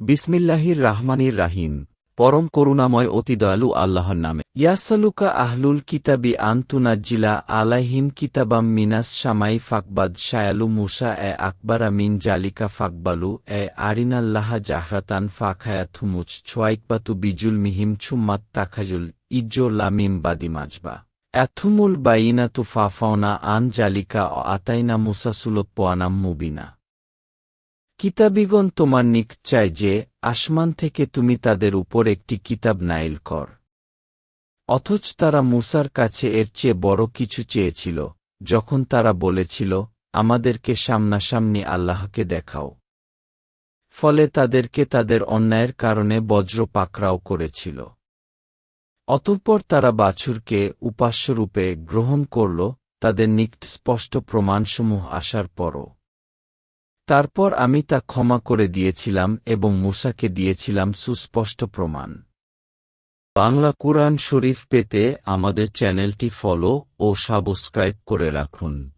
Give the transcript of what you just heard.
বিসমিল্লাহির রাহমানির রাহিম। পরম করুণাময় অতি দয়ালু আল্লাহর নামে। ইয়াসালুকা আহলুল কিতাবি আন্তুনাজ্জিলা আলাহিম কিতাবাম মিনাস শামাই ফাকবাদ শায়ালু মুসা এ আকবারা মিন জালিকা ফাকবালু এ আরিনাল্লাহা জাহরাতান ফাখায়াথুমুচ ছোয়াইকবাতু বিজুল মিহিম ছুম্মাত তাখাজুল ইজ্জো লামিম বাদিমাজবা অ্যাথুমুল বাইনাতু ফাফাওনা আন জালিকা অ আতাইনা মুসাসুলোপ্পোয়ানাম মুবিনা। কিতাবিগণ তোমার নিক চায় যে, আসমান থেকে তুমি তাদের উপর একটি কিতাব নাইল কর। অথচ তারা মুসার কাছে এর চেয়ে বড় কিছু চেয়েছিল, যখন তারা বলেছিল, আমাদেরকে সামনাসামনি আল্লাহকে দেখাও। ফলে তাদেরকে তাদের অন্যায়ের কারণে বজ্র পাকড়াও করেছিল। অতঃপর তারা বাছুরকে উপাস্যরূপে গ্রহণ করল, তাদের নিকট স্পষ্ট প্রমাণসমূহ আসার পরও। তারপর আমি তা ক্ষমা করে দিয়েছিলাম এবং মুসাকে দিয়েছিলাম সুস্পষ্ট প্রমাণ। বাংলা কুরআন শরীফ পেতে আমাদের চ্যানেলটি ফলো ও সাবস্ক্রাইব করে রাখুন।